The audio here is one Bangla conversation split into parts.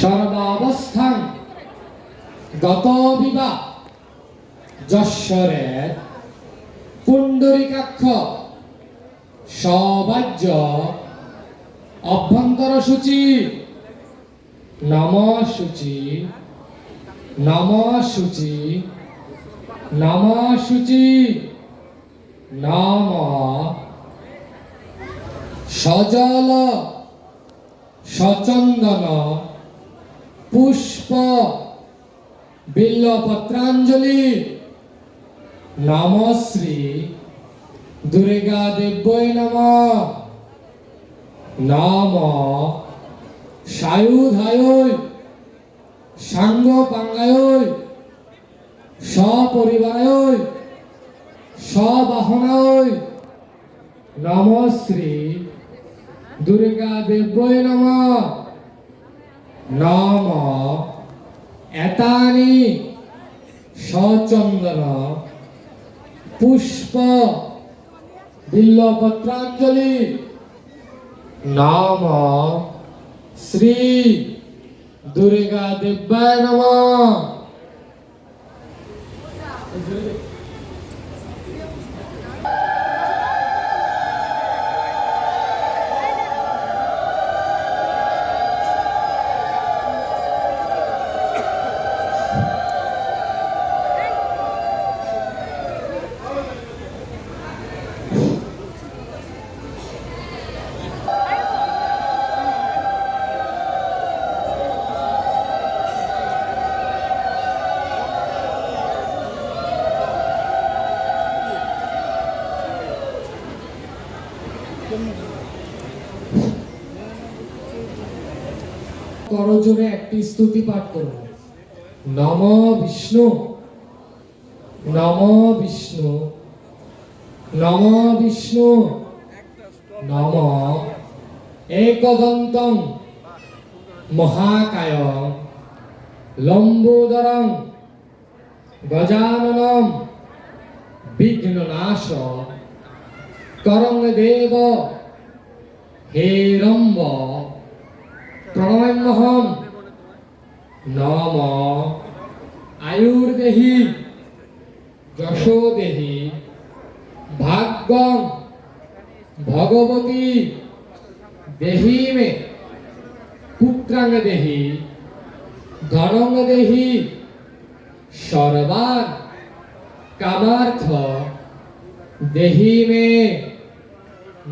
সর্বাবস্থান। গত বিবা যশ্বরের পুণ্ডরিকাক্ষ সবাজ্য অভ্যন্তর সূচি নম সূচি নম সূচি নম সূচি নম, সজল, সচন্দন পুষ্প বিল্লপত্রাঞ্জলি। নম শ্রী দুর্গা দেব্যই নম। নম সায়ুধায় সাঙ্গ পাঙ্গায় সপরিবারায়, সবাহনায়। নম শ্রী দুর্গা দেব্যই নম। নম এতানি সচন্দন পুষ্প বিল্লপত্রাঞ্জলি নাম শ্রী দুর্গা দেব্যায় নম। করজোরে একটি স্তুতি পাঠ নম বিষ্ণু নম বিষ্ণু নম বিষ্ণু, নম মহাকায়, লম্বোদরং গজাননম বিঘ্ননাশ। করং দেব। হে রম্ব প্রণয়মহম নম, আয়ুর্দেহি, যশোদেহি, ভাগ্যং, ভগবতী দেহি মে পুত্রাঙ্গ দেহি, ধনং দেহি, সর্বান, কামার্থ দেহি মে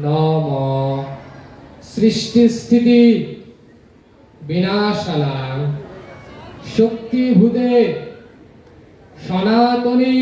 নম। সৃষ্টি স্থিতি বিনাশালাং শক্তিভূতে সনাতনী